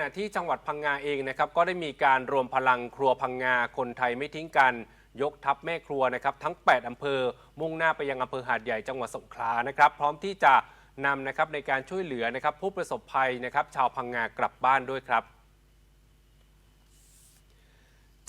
ณะที่จังหวัดพังงาเองนะครับก็ได้มีการรวมพลังครัวพังงาคนไทยไม่ทิ้งกัน ยกทัพแม่ครัวนะครับทั้ง 8 อำเภอ มุ่งหน้าไปยังอำเภอหาดใหญ่จังหวัดสงขลานะครับ พร้อมที่จะนำนะครับในการช่วยเหลือนะครับผู้ประสบภัยนะครับชาวพังงากลับบ้านด้วยครับ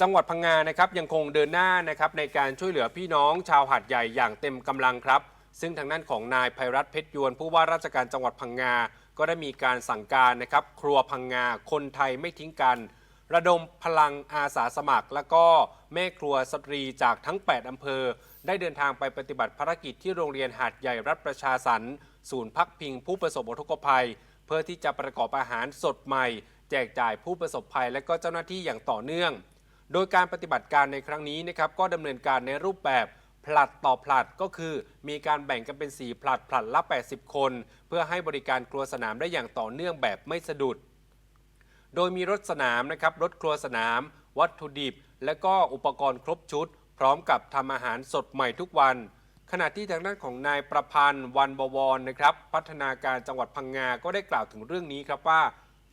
จังหวัดพังงานะครับยังคงเดินหน้านะครับในการช่วยเหลือพี่น้องชาวหาดใหญ่อย่างเต็มกำลังครับ ซึ่งทางด้านของนายภัยรัตเพชรยวน ผู้ว่าราชการจังหวัดพังงา ก็ได้มีการสั่งการนะครับ ครัวพังงา คนไทยไม่ทิ้งกัน ระดมพลังอาสาสมัคร และก็แม่ครัวสตรีจากทั้ง 8 อำเภอ ได้เดินทางไปปฏิบัติภารกิจที่โรงเรียนหาดใหญ่รัฐประชาสรรศูนย์พักพิงผู้ประสบอุทกภัย เพื่อที่จะประกอบอาหารสดใหม่ แจกจ่ายผู้ประสบภัย และก็เจ้าหน้าที่อย่างต่อเนื่อง โดยการปฏิบัติการในครั้งนี้นะครับก็ดำเนินการในรูปแบบ ผลัดต่อผลัดก็คือมีการแบ่งกันเป็น 4 ผลัดผลัดละ 80 คน เพื่อให้บริการครัวสนามได้อย่างต่อเนื่องแบบไม่สะดุด โดยมีรถสนามนะครับรถครัวสนาม วัตถุดิบ และก็อุปกรณ์ครบชุด พร้อมกับทำอาหารสดใหม่ทุกวัน ขณะที่ทางด้านของนายประพันธ์วันบวรนะครับ พัฒนาการจังหวัดพังงาก็ได้กล่าวถึงเรื่องนี้ครับว่า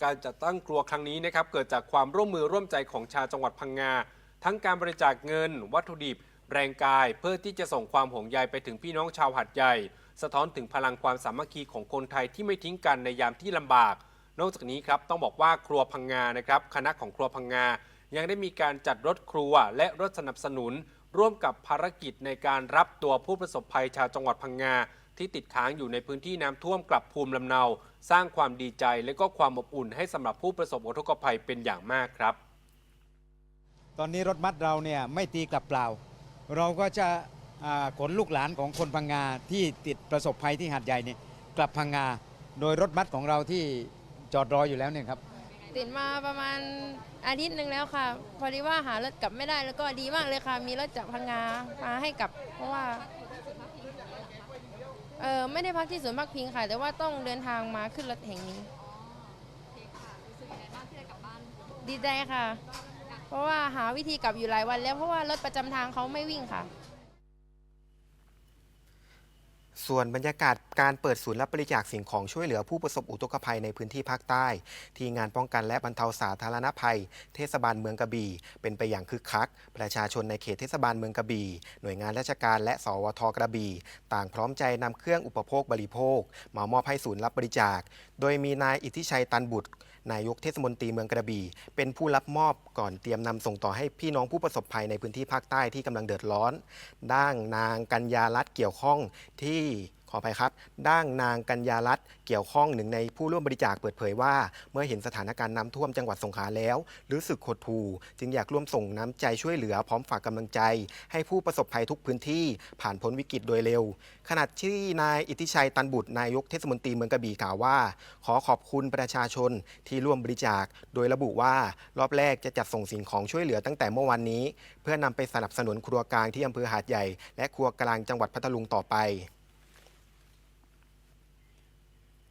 การจัดตั้งครัวครั้งนี้นะครับเกิดจากความร่วมมือร่วมใจของชาวจังหวัดพังงาทั้งการบริจาคเงิน วัตถุดิบ แรงกายเพื่อที่จะส่งความห่วงใยไปถึงพี่น้องชาวหัดใหญ่ สะท้อนถึงพลังความสามัคคีของคนไทยที่ไม่ทิ้งกันในยามที่ลำบาก นอกจากนี้ครับต้องบอกว่าครัวพังงานะครับคณะของครัวพังงา ยังได้มีการจัดรถครัวและรถสนับสนุน ร่วมกับภารกิจในการรับตัวผู้ประสบภัยชาวจังหวัดพังงาที่ติดค้างอยู่ในพื้นที่น้ำท่วมกลับภูมิลำเนา สร้างความดีใจและก็ความอบอุ่นให้สำหรับผู้ประสบอุทกภัยเป็นอย่างมากครับ ตอนนี้รถบัสเราเนี่ยไม่ตีกลับเปล่า เราก็จะอ่าขนลูกหลานของคนพังงาที่ติดประสบภัยที่หาดใหญ่เนี่ยกลับพังงา โดยรถบัสของเราที่จอดรออยู่แล้วเนี่ยครับ ติดมาประมาณอาทิตย์หนึ่งแล้วค่ะ พอดีว่าหารถกลับไม่ได้แล้วก็ดีมากเลยค่ะ มีรถจากพังงามาให้กลับ เพราะว่าเออไม่ได้พักที่ศูนย์พักพิงค่ะ แต่ว่าต้องเดินทางมาขึ้นรถแห่งนี้ ดีใจค่ะ เพราะว่าหาวิธีกลับอยู่หลายวันแล้วเพราะว่ารถประจำทางเขาไม่วิ่งค่ะ ส่วนบรรยากาศการเปิดศูนย์รับบริจาคสิ่งของช่วยเหลือผู้ประสบอุทกภัยในพื้นที่ภาคใต้ ที่งานป้องกันและบรรเทาสาธารณภัย เทศบาลเมืองกระบี่เป็นไปอย่างคึกคัก ประชาชนในเขตเทศบาลเมืองกระบี่หน่วยงานราชการและสวทกระบี่ต่างพร้อมใจนำเครื่องอุปโภคบริโภค มามอบให้ศูนย์รับบริจาค โดยมีนายอิทธิชัยตันบุตร นายกเทศมนตรีเมืองกระบี่ เป็นผู้รับมอบก่อนเตรียมนำส่งต่อให้พี่น้องผู้ประสบภัยในพื้นที่ภาคใต้ที่กำลังเดือดร้อน ด้านนางกัญญารัตน์เกี่ยวข้องที่ ขออภัยครับ ด้างนางกัญญารัตน์เกี่ยวข้องหนึ่งในผู้ร่วมบริจาคเปิดเผยว่า เมื่อเห็นสถานการณ์น้ำท่วมจังหวัดสงขลาแล้ว รู้สึกหดหู่จึงอยากร่วมส่งน้ำใจช่วยเหลือพร้อมฝากกำลังใจ ให้ผู้ประสบภัยทุกพื้นที่ผ่านพ้นวิกฤตโดยเร็ว ขณะที่นายอิทธิชัยตันบุตรนายกเทศมนตรีเมืองกระบี่กล่าวว่า ขอขอบคุณประชาชนที่ร่วมบริจาค โดยระบุว่ารอบแรกจะจัดส่งสิ่งของช่วยเหลือตั้งแต่เมื่อวันนี้ เพื่อนำไปสนับสนุนครัวกลางที่อำเภอหาดใหญ่ และครัวกลางจังหวัดพัทลุงต่อไป